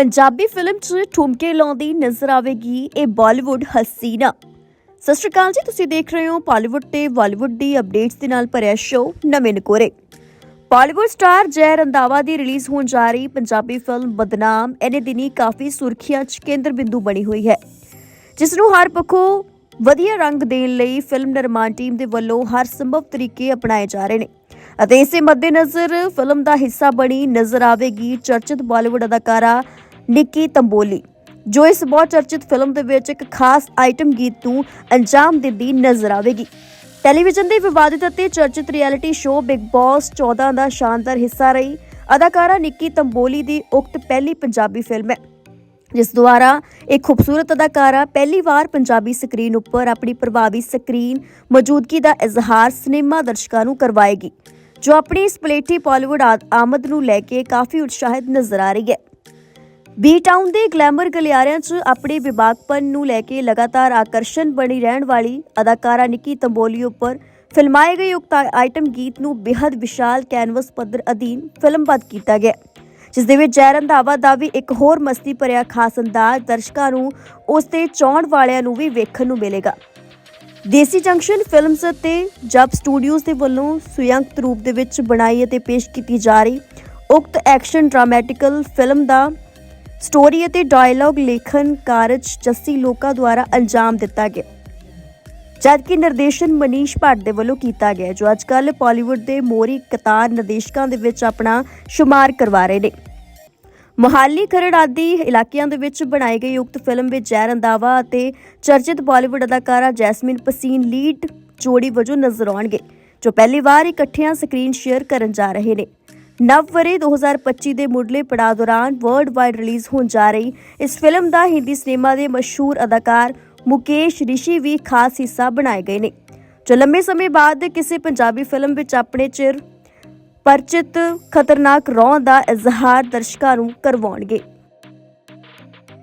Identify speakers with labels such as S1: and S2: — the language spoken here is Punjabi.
S1: ਪੰਜਾਬੀ ਫਿਲਮ 'ਚ ਠੁਮਕੇ ਲਾਉਂਦੀ ਨਜ਼ਰ ਆਵੇਗੀ ਇਹ ਬਾਲੀਵੁੱਡ ਹਸੀਨਾ। ਸਤਿ ਸ਼੍ਰੀ ਅਕਾਲ ਜੀ, ਤੁਸੀਂ ਦੇਖ ਰਹੇ ਹੋ ਬਾਲੀਵੁੱਡ ਤੇ ਬਾਲੀਵੁੱਡ ਦੀ ਅਪਡੇਟਸ ਦੇ ਨਾਲ ਭਰਿਆ ਸ਼ੋਅ ਨਵੇਂ ਨਕੋਰੇ। ਬਾਲੀਵੁੱਡ ਸਟਾਰ ਜੈ ਰੰਧਾਵਾ ਦੀ ਰਿਲੀਜ਼ ਹੋਣ ਜਾ ਰਹੀ ਪੰਜਾਬੀ ਫਿਲਮ ਬਦਨਾਮ, ਇਹਨੇ ਦਿਨੀ ਕਾਫੀ ਸੁਰਖੀਆਂ 'ਚ ਕੇਂਦਰ ਬਿੰਦੂ ਬਣੀ ਹੋਈ ਹੈ। ਜਿਸ ਨੂੰ ਹਰ ਪੱਖੋਂ ਵਧੀਆ ਰੰਗ ਦੇਣ ਲਈ ਫਿਲਮ ਨਿਰਮਾਣ ਟੀਮ ਦੇ ਵੱਲੋਂ ਹਰ ਸੰਭਵ ਤਰੀਕੇ ਅਪਣਾਏ ਜਾ ਰਹੇ ਨੇ। ਅਤੇ ਇਸੇ ਮੱਦੇਨਜ਼ਰ ਫਿਲਮ ਦਾ ਹਿੱਸਾ ਬਣੀ ਨਜ਼ਰ ਆਵੇਗੀ ਚਰਚਿਤ ਬਾਲੀਵੁੱਡ ਅਦਾਕਾਰਾ ਨਿੱਕੀ ਤੰਬੋਲੀ, ਜੋ ਇਸ ਬਹੁਤ ਚਰਚਿਤ ਫਿਲਮ ਦੇ ਵਿੱਚ ਇੱਕ ਖਾਸ ਆਈਟਮ ਗੀਤ ਨੂੰ ਅੰਜਾਮ ਦਿੰਦੀ ਨਜ਼ਰ ਆਵੇਗੀ। ਟੈਲੀਵਿਜ਼ਨ ਦੇ ਵਿਵਾਦਿਤ ਅਤੇ ਚਰਚਿਤ ਰਿਐਲਿਟੀ ਸ਼ੋਅ ਬਿਗ ਬਾਸ 14 ਦਾ ਸ਼ਾਨਦਾਰ ਹਿੱਸਾ ਰਹੀ, ਅਦਾਕਾਰਾ ਨਿੱਕੀ ਤੰਬੋਲੀ ਦੀ ਉਕਤ ਪਹਿਲੀ ਪੰਜਾਬੀ ਫਿਲਮ ਹੈ। ਜਿਸ ਦੁਆਰਾ ਇੱਕ ਖੂਬਸੂਰਤ ਅਦਾਕਾਰਾ ਪਹਿਲੀ ਵਾਰ ਪੰਜਾਬੀ ਸਕਰੀਨ ਉੱਪਰ ਆਪਣੀ ਪ੍ਰਭਾਵੀ ਸਕਰੀਨ ਮੌਜੂਦਗੀ ਦਾ ਇਜ਼ਹਾਰ ਸਿਨੇਮਾ ਦਰਸ਼ਕਾਂ ਨੂੰ ਕਰਵਾਏਗੀ, ਜੋ ਆਪਣੀ ਇਸ ਪਲੇਠੀ ਬਾਲੀਵੁੱਡ ਆ- ਆਮਦ ਨੂੰ ਲੈ ਕੇ ਕਾਫੀ ਉਤਸ਼ਾਹਿਤ ਨਜ਼ਰ ਆ ਰਹੀ ਹੈ। ਬੀ ਟਾਊਨ ਦੇ ਗਲੈਮਰ ਗਲਿਆਰਿਆਂ 'ਚ ਆਪਣੇ ਵਿਭਾਗਪਨ ਨੂੰ ਲੈ ਕੇ ਲਗਾਤਾਰ ਆਕਰਸ਼ਣ ਬਣੀ ਰਹਿਣ ਵਾਲੀ ਅਦਾਕਾਰਾ ਨਿੱਕੀ ਤੰਬੋਲੀ ਉੱਪਰ ਫਿਲਮਾਏ ਗਏ ਉਕਤ ਆਈਟਮ ਗੀਤ ਨੂੰ ਬੇहद ਵਿਸ਼ਾਲ ਕੈਨਵਸ ਪੱਧਰ ਅਧੀਨ ਫਿਲਮਬੱਧ ਕੀਤਾ ਗਿਆ। ਜਿਸ ਦੇ ਵਿੱਚ ਜੈ ਰੰਧਾਵਾ ਦਾ ਵੀ ਇੱਕ ਹੋਰ ਮਸਤੀ ਭਰਿਆ ਖਾਸ ਅੰਦਾਜ਼ ਦਰਸ਼ਕਾਂ ਨੂੰ ਉਸ ਤੇ ਚਾਹਣ ਵਾਲਿਆਂ ਨੂੰ ਵੀ ਵੇਖਣ ਨੂੰ ਮਿਲੇਗਾ। ਦੇਸੀ ਜੰਕਸ਼ਨ ਫਿਲਮਸ ਅਤੇ ਜਬ ਸਟੂਡੀਓਜ਼ ਦੇ ਵੱਲੋਂ ਸੁਯੰਕਤ ਰੂਪ ਦੇ ਵਿੱਚ ਬਣਾਈ ਅਤੇ ਪੇਸ਼ ਕੀਤੀ ਜਾ ਰਹੀ ਉਕਤ ਐਕਸ਼ਨ ਡਰਾਮੈਟਿਕਲ ਫਿਲਮ ਦਾ ਸਟੋਰੀ ਅਤੇ ਡਾਇਲੌਗ ਲੇਖਨ ਕਾਰਜ ਜੱਸੀ ਲੋਕਾ ਦੁਆਰਾ ਅੰਜਾਮ ਦਿੱਤਾ ਗਿਆ। ਜਦਕਿ ਨਿਰਦੇਸ਼ਨ ਮਨੀਸ਼ ਭੱਟ ਦੇ ਵੱਲੋਂ ਕੀਤਾ ਗਿਆ ਹੈ, ਜੋ ਅੱਜਕੱਲ ਬਾਲੀਵੁੱਡ ਦੇ ਮੋਰੀ ਕਤਾਰ ਨਿਰਦੇਸ਼ਕਾਂ ਦੇ ਵਿੱਚ ਆਪਣਾ ਸ਼ੁਮਾਰ ਕਰਵਾ ਰਹੇ ਨੇ। ਮੋਹਾਲੀ ਖਰੜ ਆਦਿ ਇਲਾਕਿਆਂ ਦੇ ਵਿੱਚ ਬਣਾਈ ਗਈ ਉਕਤ ਫਿਲਮ ਵਿੱਚ ਜੈ ਰੰਧਾਵਾ ਅਤੇ ਚਰਚਿਤ ਬਾਲੀਵੁੱਡ ਅਦਾਕਾਰਾ ਜੈਸਮਿਨ ਪਸੀਨ ਲੀਡ ਜੋੜੀ ਵਜੋਂ ਨਜ਼ਰ ਆਉਣਗੇ ਜੋ ਪਹਿਲੀ ਵਾਰ ਇਕੱਠਿਆਂ ਸਕਰੀਨ ਸ਼ੇਅਰ ਕਰਨ ਜਾ ਰਹੇ ਨੇ। ਨਵ ਵਰੇ 2025 ਦੇ ਮੁੱਢਲੇ ਪੜਾਅ ਦੌਰਾਨ ਵਰਲਡ ਵਾਈਡ ਰਿਲੀਜ਼ ਹੋਣ ਜਾ ਰਹੀ। ਇਸ ਫਿਲਮ ਦਾ ਹਿੰਦੀ ਸਿਨੇਮਾ ਦੇ ਮਸ਼ਹੂਰ ਅਦਾਕਾਰ ਮੁਕੇਸ਼ ਰਿਸ਼ੀ ਵੀ ਖਾਸ ਹਿੱਸਾ ਬਣਾਏ ਗਏ ਨੇ। ਜੋ ਲੰਮੇ ਸਮੇਂ ਬਾਅਦ ਕਿਸੇ ਪੰਜਾਬੀ ਫਿਲਮ ਵਿੱਚ ਆਪਣੇ ਚਿਰ ਪਰਚਿਤ ਖਤਰਨਾਕ ਰੌਂ ਦਾ ਇਜ਼ਹਾਰ ਦਰਸ਼ਕਾਂ ਨੂੰ ਕਰਵਾਉਣਗੇ।